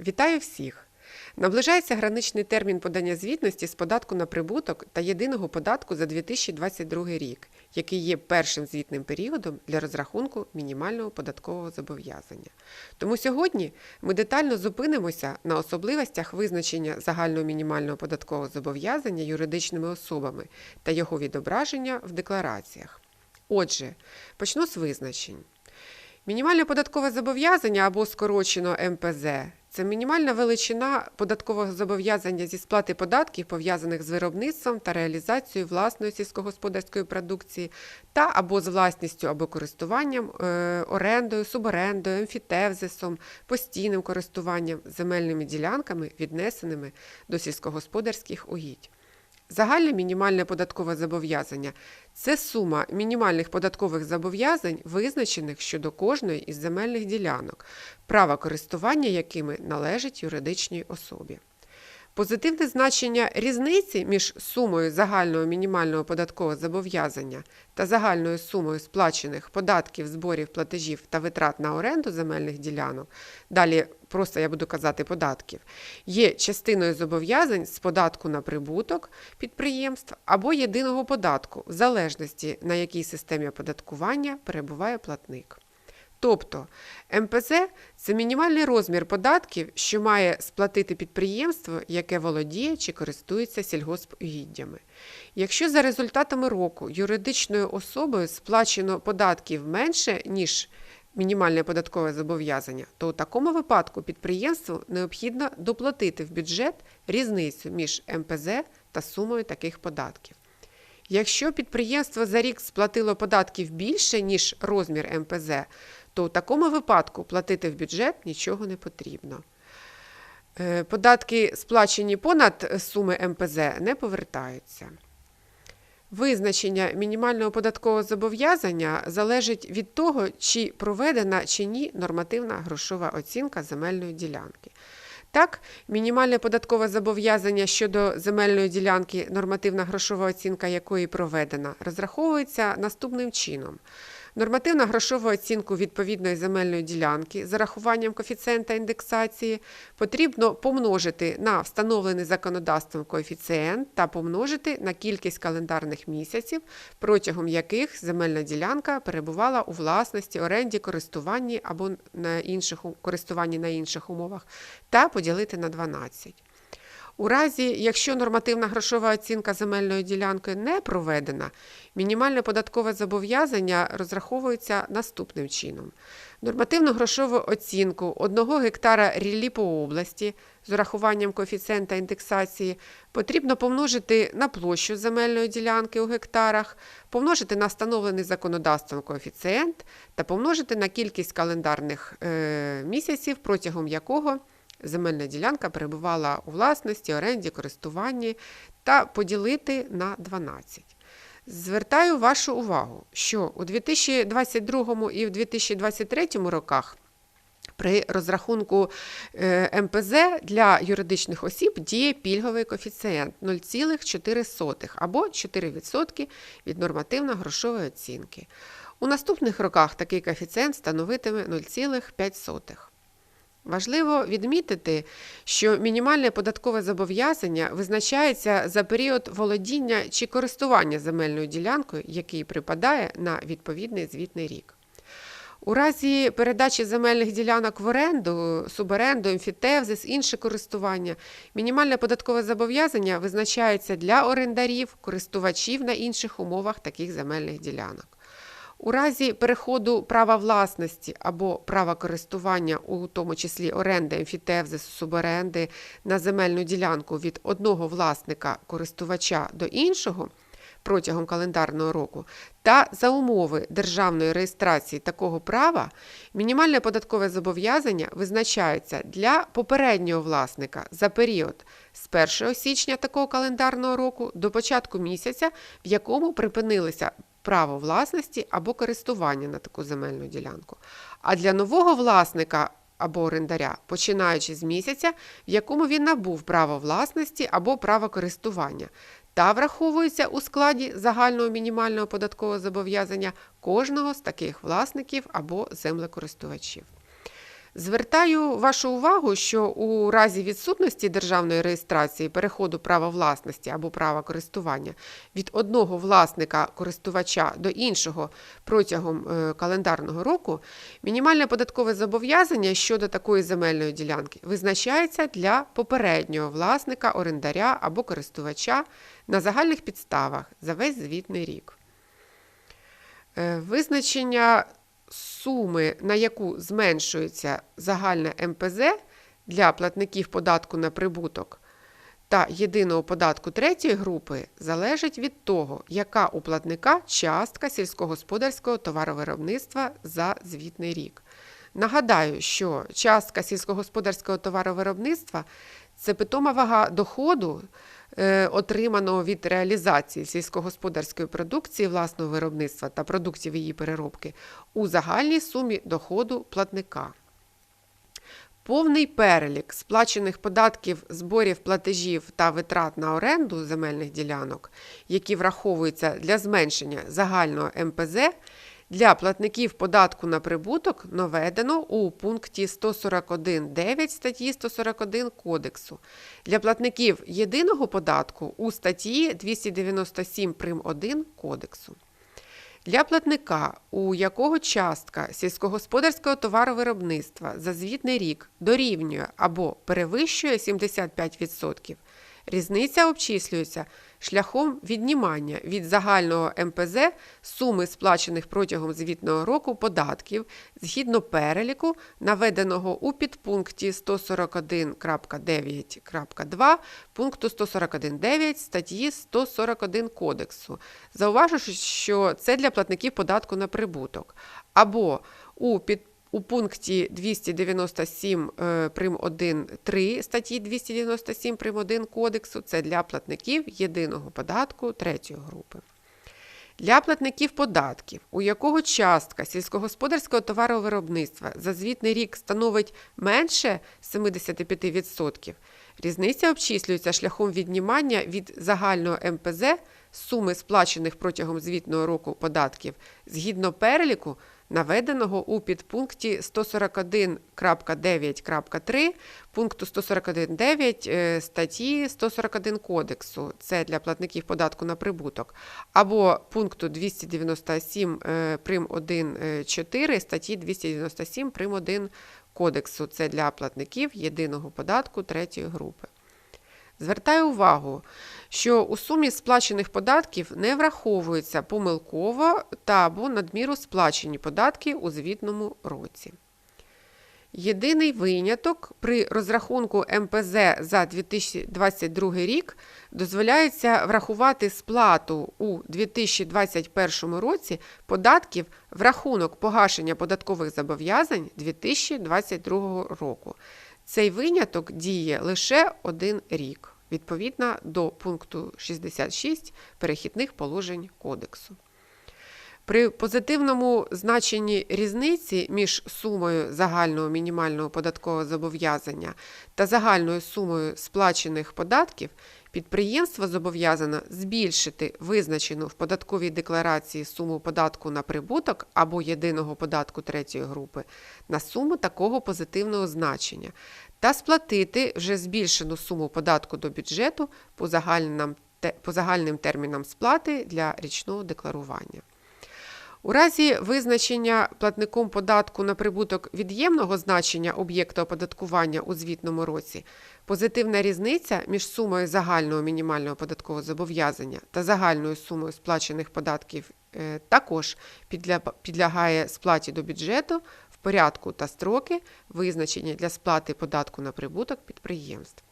Вітаю всіх! Наближається граничний термін подання звітності з податку на прибуток та єдиного податку за 2022 рік, який є першим звітним періодом для розрахунку мінімального податкового зобов'язання. Тому сьогодні ми детально зупинимося на особливостях визначення загального мінімального податкового зобов'язання юридичними особами та його відображення в деклараціях. Отже, почну з визначень. Мінімальне податкове зобов'язання або скорочено МПЗ це мінімальна величина податкового зобов'язання зі сплати податків, пов'язаних з виробництвом та реалізацією власної сільськогосподарської продукції, та або з власністю або користуванням, е, орендою, суборендою, емфітевзисом, постійним користуванням земельними ділянками, віднесеними до сільськогосподарських угідь. Загальне мінімальне податкове зобов'язання це сума мінімальних податкових зобов'язань, визначених щодо кожної із земельних ділянок, право користування якими належить юридичній особі. Позитивне значення різниці між сумою загального мінімального податкового зобов'язання та загальною сумою сплачених податків, зборів, платежів та витрат на оренду земельних ділянок, далі просто я буду казати податків, є частиною зобов'язань з податку на прибуток підприємств або єдиного податку, в залежності на якій системі оподаткування перебуває платник. Тобто МПЗ це мінімальний розмір податків, що має сплатити підприємство, яке володіє чи користується сільгоспугіддями. Якщо за результатами року юридичною особою сплачено податків менше, ніж мінімальне податкове зобов'язання, то у такому випадку підприємству необхідно доплатити в бюджет різницю між МПЗ та сумою таких податків. Якщо підприємство за рік сплатило податків більше, ніж розмір МПЗ, то у такому випадку платити в бюджет нічого не потрібно. Е, Податки, сплачені понад суми МПЗ, не повертаються. Визначення мінімального податкового зобов'язання залежить від того, чи проведена чи ні нормативна грошова оцінка земельної ділянки. Так, мінімальне податкове зобов'язання щодо земельної ділянки, нормативна грошова оцінка якої проведена, розраховується наступним чином. Нормативна грошову оцінку відповідної земельної ділянки з зарахуванням коефіцієнта індексації потрібно помножити на встановлений законодавством коефіцієнт та помножити на кількість календарних місяців, протягом яких земельна ділянка перебувала у власності, оренді, користуванні або на інших користуванні на інших умовах, та поділити на 12. У разі, якщо нормативна грошова оцінка земельної ділянки не проведена, мінімальне податкове зобов'язання розраховується наступним чином. Нормативну грошову оцінку 1 гектара ріллі по області з урахуванням коефіцієнта індексації потрібно помножити на площу земельної ділянки у гектарах, помножити на встановлений законодавством коефіцієнт та помножити на кількість календарних е, місяців, протягом якого земельна ділянка перебувала у власності, оренді, користуванні та поділити на 12. Звертаю вашу увагу, що у 2022 і в 2023 роках при розрахунку е, МПЗ для юридичних осіб діє пільговий коефіцієнт 0,4 або 4% від нормативно-грошової оцінки. У наступних роках такий коефіцієнт становитиме 0,5. Важливо відмітити, що мінімальне податкове зобов'язання визначається за період володіння чи користування земельною ділянкою, який припадає на відповідний звітний рік. У разі передачі земельних ділянок в оренду, суборенду, емфітевзис, інше користування, мінімальне податкове зобов'язання визначається для орендарів, користувачів на інших умовах таких земельних ділянок. У разі переходу права власності або права користування, у тому числі оренди, емфітевзису, суборенди на земельну ділянку від одного власника користувача до іншого протягом календарного року, та за умови державної реєстрації такого права, мінімальне податкове зобов'язання визначається для попереднього власника за період з 1 січня такого календарного року до початку місяця, в якому припинилися право власності або користування на таку земельну ділянку. А для нового власника або орендаря, починаючи з місяця, в якому він набув право власності або право користування, та враховується у складі загального мінімального податкового зобов'язання кожного з таких власників або землекористувачів. Звертаю вашу увагу, що у разі відсутності державної реєстрації переходу права власності або права користування від одного власника користувача до іншого протягом е, календарного року, мінімальне податкове зобов'язання щодо такої земельної ділянки визначається для попереднього власника, орендаря або користувача на загальних підставах за весь звітний рік. Е, Визначення суми, на яку зменшується загальне МПЗ для платників податку на прибуток та єдиного податку третьої групи, залежить від того, яка у платника частка сільськогосподарського товаровиробництва за звітний рік. Нагадаю, що частка сільськогосподарського товаровиробництва це питома вага доходу, е, отриманого від реалізації сільськогосподарської продукції власного виробництва та продуктів її переробки у загальній сумі доходу платника. Повний перелік сплачених податків, зборів, платежів та витрат на оренду земельних ділянок, які враховуються для зменшення загального МПЗ, для платників податку на прибуток наведено у пункті 141.9 статті 141 Кодексу. Для платників єдиного податку у статті 297 прим. 1 Кодексу. Для платника, у якого частка сільськогосподарського товаровиробництва за звітний рік дорівнює або перевищує 75%, різниця обчислюється шляхом віднімання від загального МПЗ суми сплачених протягом звітного року податків згідно переліку, наведеного у підпункті 141.9.2 пункту 141.9 статті 141 Кодексу. Зауважу, що це для платників податку на прибуток. Або у під у пункті 297 е, прим. 1 3 статті 297 прим. 1 Кодексу. Це для платників єдиного податку третьої групи. Для платників податків, у якого частка сільськогосподарського товаровиробництва за звітний рік становить менше 75%, різниця обчислюється шляхом віднімання від загального МПЗ суми сплачених протягом звітного року податків згідно переліку, наведеного у підпункті 141.9.3 пункту 141.9 е, статті 141 Кодексу, це для платників податку на прибуток, або пункту 297 е, прим 1.4 статті 297 прим 1 Кодексу, це для платників єдиного податку третьої групи. Звертаю увагу, що у сумі сплачених податків не враховуються помилково та або надміру сплачені податки у звітному році. Єдиний виняток при розрахунку МПЗ за 2022 рік дозволяється врахувати сплату у 2021 році податків в рахунок погашення податкових зобов'язань 2022 року. Цей виняток діє лише один рік, відповідно до пункту 66 перехідних положень кодексу. При позитивному значенні різниці між сумою загального мінімального податкового зобов'язання та загальною сумою сплачених податків підприємство зобов'язано збільшити визначену в податковій декларації суму податку на прибуток або єдиного податку третьої групи на суму такого позитивного значення та сплатити вже збільшену суму податку до бюджету по загальним, термінам сплати для річного декларування. У разі визначення платником податку на прибуток від'ємного значення об'єкта оподаткування у звітному році, позитивна різниця між сумою загального мінімального податкового зобов'язання та загальною сумою сплачених податків е, також підлягає сплаті до бюджету в порядку та строки, визначення для сплати податку на прибуток підприємств.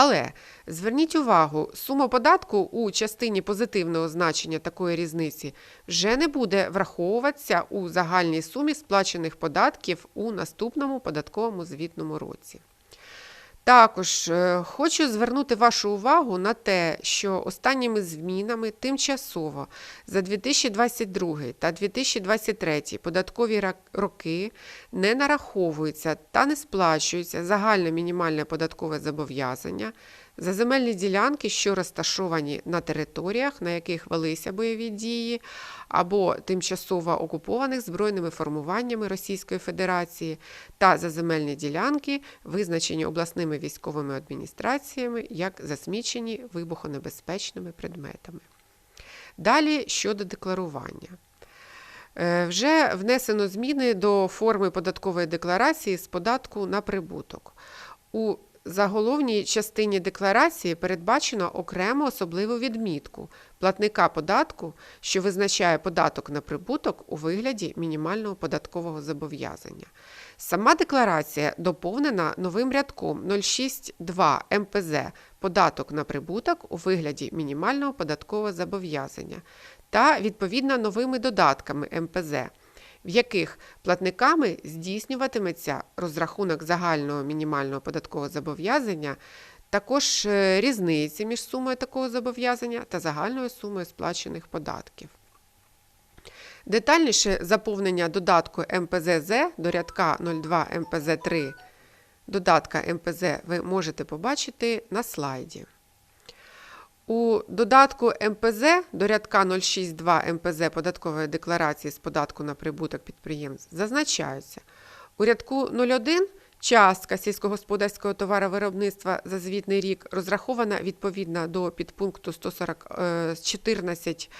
Але зверніть увагу, сума податку у частині позитивного значення такої різниці вже не буде враховуватися у загальній сумі сплачених податків у наступному податковому звітному році. Також е, хочу звернути вашу увагу на те, що останніми змінами тимчасово за 2022 та 2023 податкові роки не нараховуються та не сплачуються загальне мінімальне податкове зобов'язання за земельні ділянки, що розташовані на територіях, на яких велися бойові дії, або тимчасово окупованих збройними формуваннями Російської Федерації, та за земельні ділянки, визначені обласними військовими адміністраціями як засмічені вибухонебезпечними предметами. Далі щодо декларування. Е, Вже внесено зміни до форми податкової декларації з податку на прибуток. У заголовній частині декларації передбачено окремо особливу відмітку платника податку, що визначає податок на прибуток у вигляді мінімального податкового зобов'язання. Сама декларація доповнена новим рядком 062 МПЗ податок на прибуток у вигляді мінімального податкового зобов'язання та відповідно новими додатками МПЗ, в яких платниками здійснюватиметься розрахунок загального мінімального податкового зобов'язання, також е, різниці між сумою такого зобов'язання та загальною сумою сплачених податків. Детальніше заповнення додатку МПЗ-З до рядка 02 МПЗ-3 додатка МПЗ ви можете побачити на слайді. У додатку МПЗ до рядка 062 МПЗ податкової декларації з податку на прибуток підприємств зазначаються. У рядку 01 частка сільськогосподарського товаровиробництва за звітний рік розрахована відповідно до підпункту 114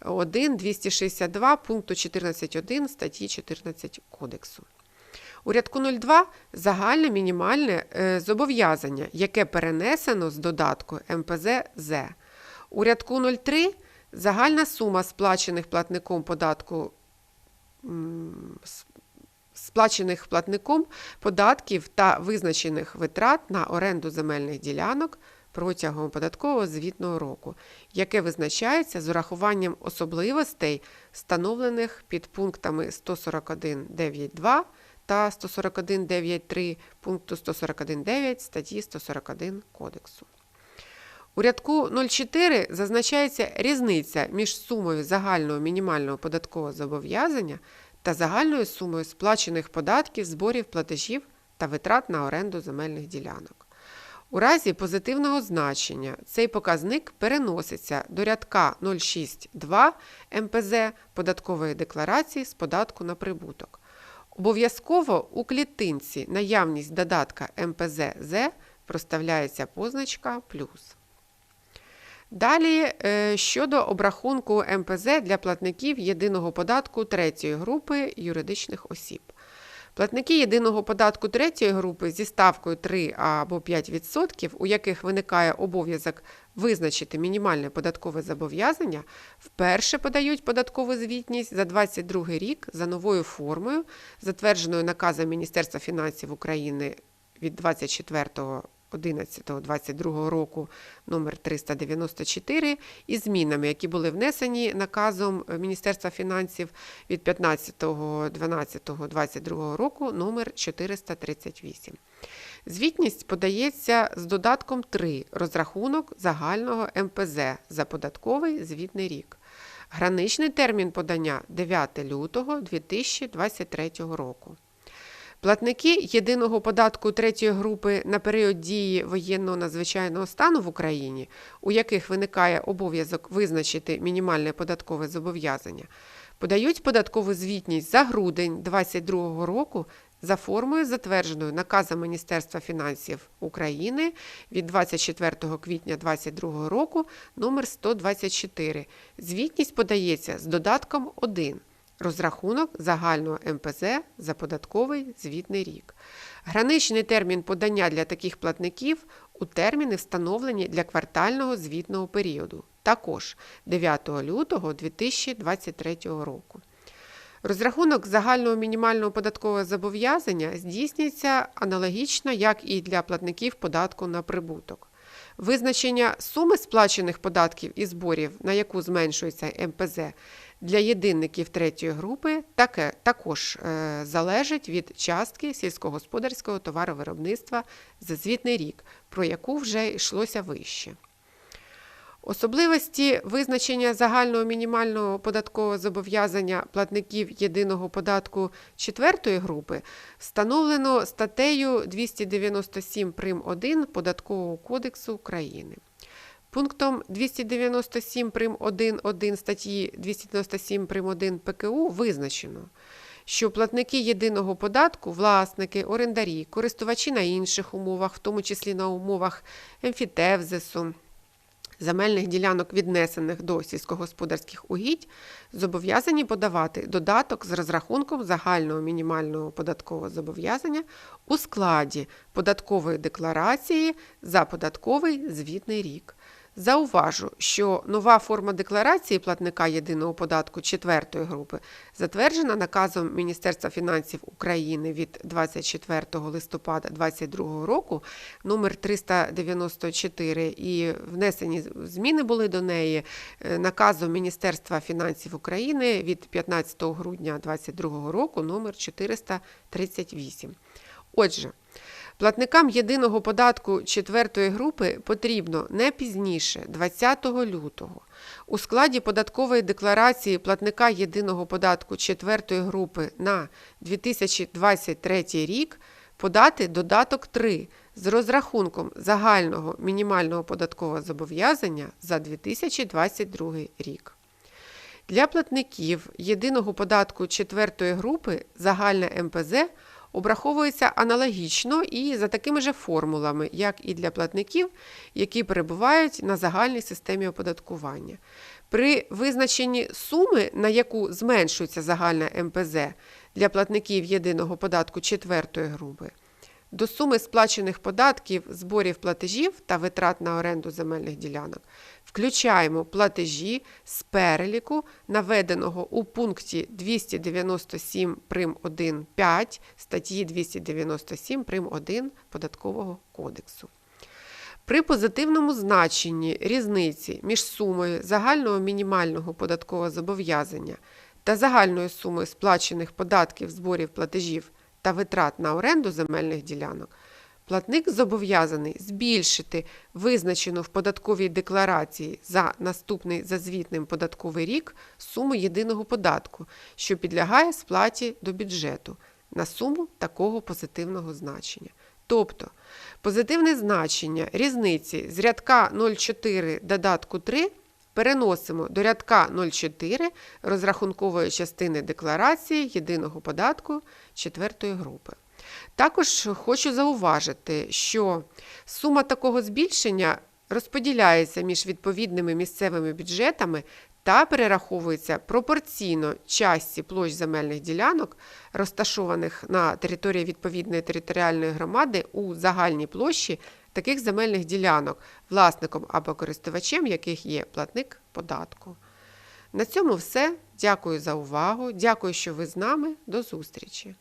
1 262 пункту 14.1 статті 14 Кодексу. У рядку 02 загальне мінімальне е, зобов'язання, яке перенесено з додатку МПЗ-З. У рядку 03 загальна сума сплачених платником податку сплачених платником податків та визначених витрат на оренду земельних ділянок протягом податкового звітного року, яке визначається з урахуванням особливостей, встановлених під пунктами 141.9.2 та 141.9.3 пункту 141.9 статті 141 Кодексу. У рядку 04 зазначається різниця між сумою загального мінімального податкового зобов'язання та загальною сумою сплачених податків, зборів, платежів та витрат на оренду земельних ділянок. У разі позитивного значення цей показник переноситься до рядка 062 МПЗ податкової декларації з податку на прибуток. Обов'язково у клітинці наявність додатка МПЗ-З проставляється позначка плюс. Далі е, щодо обрахунку МПЗ для платників єдиного податку третьої групи юридичних осіб. Платники єдиного податку третьої групи зі ставкою 3 або 5%, у яких виникає обов'язок визначити мінімальне податкове зобов'язання, вперше подають податкову звітність за 2022 рік за новою формою, затвердженою наказом Міністерства фінансів України від 24 11-22 року номер 394 із змінами, які були внесені наказом Міністерства фінансів від 15.12.22 року номер 438. Звітність подається з додатком 3 розрахунок загального МПЗ за податковий звітний рік. Граничний термін подання 9 лютого 2023 року. Платники єдиного податку третьої групи на період дії воєнного надзвичайного стану в Україні, у яких виникає обов'язок визначити мінімальне податкове зобов'язання, подають податкову звітність за грудень 2022 року за формою, затвердженою наказом Міністерства фінансів України від 24 квітня 2022 року номер 124 Звітність подається з додатком 1. Розрахунок загального МПЗ за податковий звітний рік. Граничний термін подання для таких платників у терміни встановлені для квартального звітного періоду, також 9 лютого 2023 року. Розрахунок загального мінімального податкового зобов'язання здійснюється аналогічно, як і для платників податку на прибуток. Визначення суми сплачених податків і зборів, на яку зменшується МПЗ, для єдинників третьої групи таке, також е, залежить від частки сільськогосподарського товаровиробництва за звітний рік, про яку вже йшлося вище. Особливості визначення загального мінімального податкового зобов'язання платників єдиного податку четвертої групи встановлено статтею 297 прим. 1 Податкового кодексу України. Пунктом 297 прим. 1.1 статті 297 прим. 1 ПКУ визначено, що платники єдиного податку, власники, орендарі, користувачі на інших умовах, в тому числі на умовах емфітевзису, земельних ділянок, віднесених до сільськогосподарських угідь, зобов'язані подавати додаток з розрахунком загального мінімального податкового зобов'язання у складі податкової декларації за податковий звітний рік. Зауважу, що нова форма декларації платника єдиного податку четвертої групи затверджена наказом Міністерства фінансів України від 24 листопада 2022 року номер 394 і внесені зміни були до неї е, наказом Міністерства фінансів України від 15 грудня 2022 року номер 438. Отже, Платникам єдиного податку четвертої групи потрібно не пізніше 20 лютого у складі податкової декларації платника єдиного податку четвертої групи на 2023 рік подати додаток 3 з розрахунком загального мінімального податкового зобов'язання за 2022 рік. Для платників єдиного податку четвертої групи загальне МПЗ обраховується аналогічно і за такими же формулами, як і для платників, які перебувають на загальній системі оподаткування. При визначенні суми, на яку зменшується загальна МПЗ для платників єдиного податку четвертої групи, до суми сплачених податків, зборів платежів та витрат на оренду земельних ділянок включаємо платежі з переліку, наведеного у пункті 297 прим 1.5 статті 297 прим 1 Податкового кодексу. При позитивному значенні різниці між сумою загального мінімального податкового зобов'язання та загальною сумою сплачених податків, зборів платежів та витрат на оренду земельних ділянок, платник зобов'язаний збільшити визначену в податковій декларації за наступний за звітним податковий рік суму єдиного податку, що підлягає сплаті до бюджету на суму такого позитивного значення. Тобто позитивне значення різниці з рядка 0,4 додатку 3 переносимо до рядка 0,4 розрахункової частини декларації єдиного податку четвертої групи. Також хочу зауважити, що сума такого збільшення розподіляється між відповідними місцевими бюджетами та перераховується пропорційно частці площ земельних ділянок, розташованих на території відповідної територіальної громади у загальній площі таких земельних ділянок, власником або користувачем яких є платник податку. На цьому все. Дякую за увагу. Дякую, що ви з нами. До зустрічі!